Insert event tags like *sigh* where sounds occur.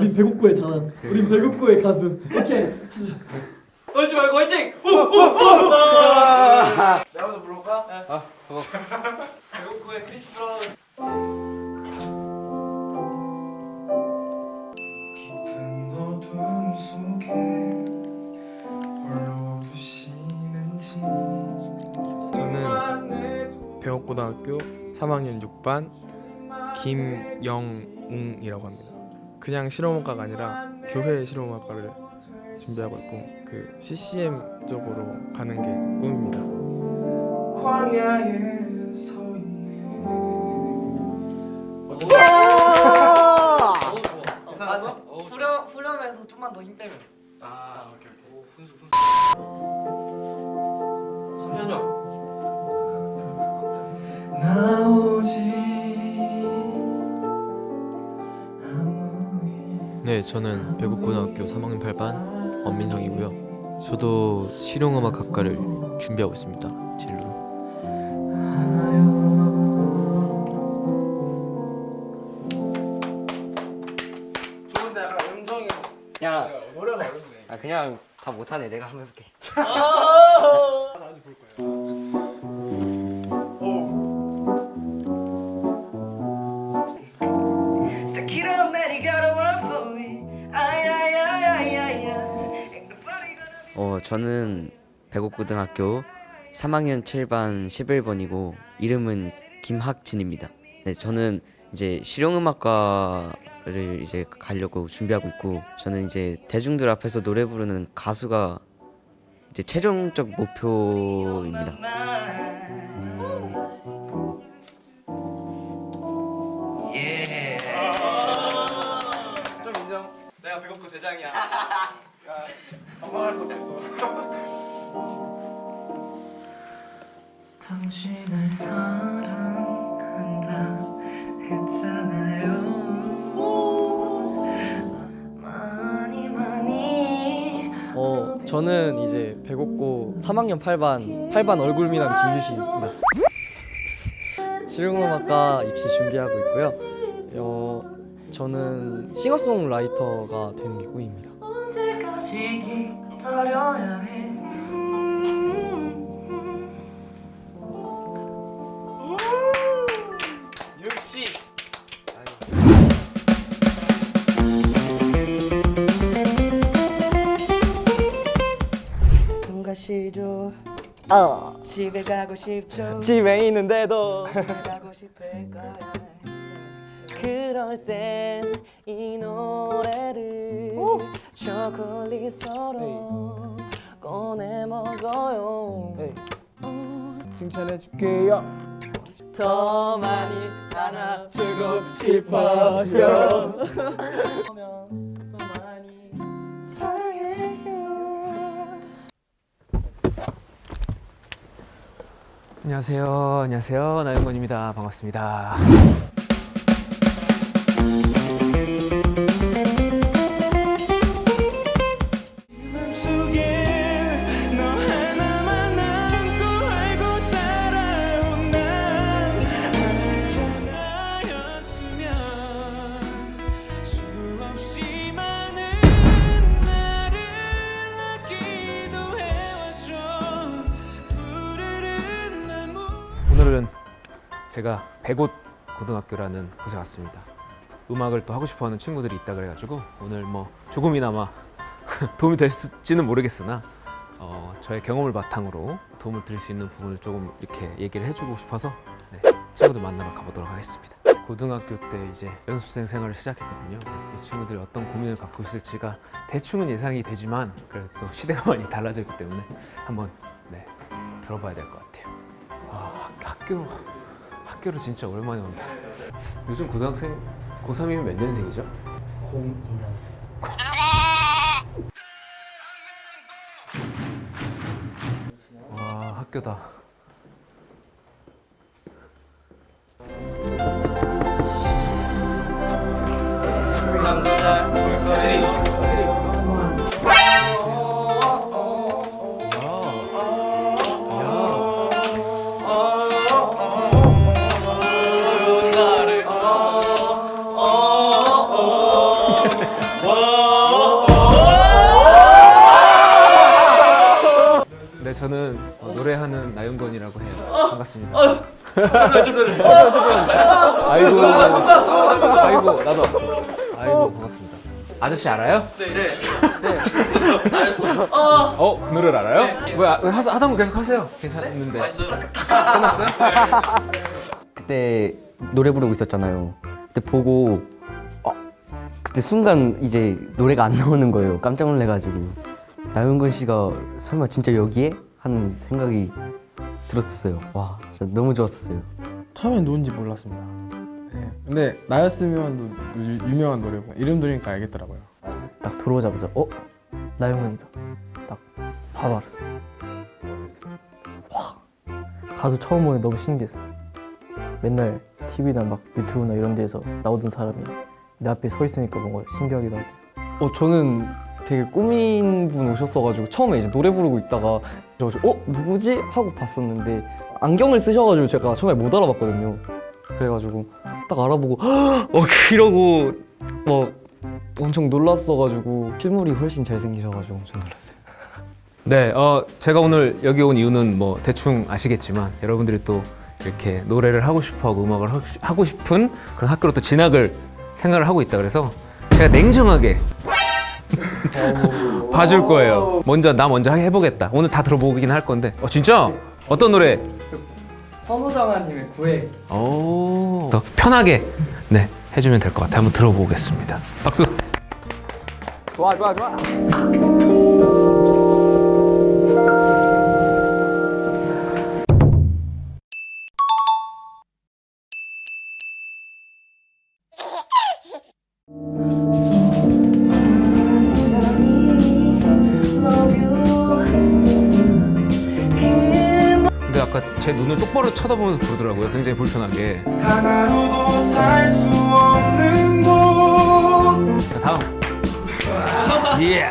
배국구의 자랑. 우린 배국구의 가수. 오케이. 떨지 말고 화이팅! 내가 먼저 불러볼까? 아, 배고프의 크리스 브라운 깊은 어둠 속에 홀로 두시는지 저는 배옥고등학교 3학년 6반 김영웅이라고 합니다. 그냥 실용음악과가 아니라 교회 실용음악과를 준비하고 있고 그 CCM 쪽으로 가는 게 꿈입니다. 광야에 서 있네 괜찮았어? 후렴, 후렴에서 좀만 더 힘 빼면 아 오케이 오케이. 분수 분수 네, 저는 배국고등학교 3학년 8반 엄민성이고요. 저도 실용음악 학과를 준비하고 있습니다. 진로로. 좋은데 약간 음정이 야, 노래가 어렵네 아 그냥 다 못하네. 내가 한번 해볼게. Stick 저는 배곡고등학교 3학년 7반 11번이고 이름은 김학진입니다. 네, 저는 이제 실용음악과를 이제 가려고 준비하고 있고 저는 이제 대중들 앞에서 노래 부르는 가수가 이제 최종적 목표입니다. 저는 이제 배국고 3학년 8반 8반 얼굴 미남 김유식입니다. 실용음악과 입시 준비하고 있고요. 어 저는 싱어송라이터가 되는 게 꿈입니다. 시죠. 어 집에 가고 싶죠. 집에 있는데도 가고 싶을까요? 그럴 땐 이 노래를 초콜릿처럼 꺼내 먹어요. 칭찬해줄게요. 더 많이 안아주고 싶어요. *laughs* 안녕하세요. 안녕하세요. 나영건입니다. 반갑습니다. 오늘은 제가 백옷 고등학교라는 곳에 왔습니다. 음악을 또 하고 싶어하는 친구들이 있다 그래가지고 오늘 뭐 조금이나마 *laughs* 도움이 될지는 모르겠으나 어, 저의 경험을 바탕으로 도움을 드릴 수 있는 부분을 조금 이렇게 얘기를 해주고 싶어서 네, 친구들 만나러 가보도록 하겠습니다. 고등학교 때 이제 연습생 생활을 시작했거든요. 이 친구들이 어떤 고민을 갖고 있을지가 대충은 예상이 되지만 그래도 또 시대가 많이 달라졌기 때문에 한번 네, 들어봐야 될 것 같아요. 아, 학- 학교 학교를 진짜 오랜만에 온다. 요즘 고등학생 고3이면 몇 년생이죠? 02년. 와 학교다. 감사합니다 볼거리 반갑습니다. 아이고, 아이고, 나도 왔어. 아이고, 반갑습니다. 아저씨 알아요? 네. 네. 어, 그 노래를 알아요? 뭐야, 하, 하던 거 계속 하세요. 괜찮은데. 끝났어요? 그때 노래 부르고 있었잖아요. 그때 보고 어, 그때 순간 이제 노래가 안 나오는 거예요. 깜짝 놀래가지고 나윤건 씨가 설마 진짜 여기에 하는 생각이 들었었어요. 와, 진짜 너무 좋았었어요. 처음엔 누군지 몰랐습니다. 네. 근데 나였으면 유, 유명한 노래고 이름 들으니까 알겠더라고요. 딱 들어오자마자 어 나영은이다. 딱 바로 알았어요. 와 가수 처음 보니 너무 신기했어. 맨날 TV나 막 유튜브나 이런 데서 나오던 사람이 내 앞에 서 있으니까 뭔가 신기하기도 하고. 어 저는 되게 꾸민 분 오셨어가지고 처음에 이제 노래 부르고 있다가 그래가지고 어 누구지 하고 봤었는데 안경을 쓰셔가지고 제가 처음에 못 알아봤거든요. 그래가지고 딱 알아보고 어 이러고 막 엄청 놀랐어가지고 실물이 훨씬 잘생기셔가지고 엄청 놀랐어요. *laughs* 네, 어, 제가 오늘 여기 온 이유는 뭐 대충 아시겠지만 여러분들이 또 이렇게 노래를 하고 싶어하고 음악을 하- 하고 싶은 그런 학교로 또 진학을 생각을 하고 있다 그래서 제가 냉정하게 봐줄 거예요. 먼저 나 먼저 해보겠다. 오늘 다 들어보긴 할 건데. 어 진짜? 어떤 노래? 선우정아님의 구애. 오. 더 편하게 네 해주면 될 것 같아 요. 한번 들어보겠습니다. 박수. 좋아 좋아 좋아. 제 눈을 똑바로 쳐다보면서 부르더라고요. 굉장히 불편하게. 하나로도 살 수 없는 곳 자, 다음. 예.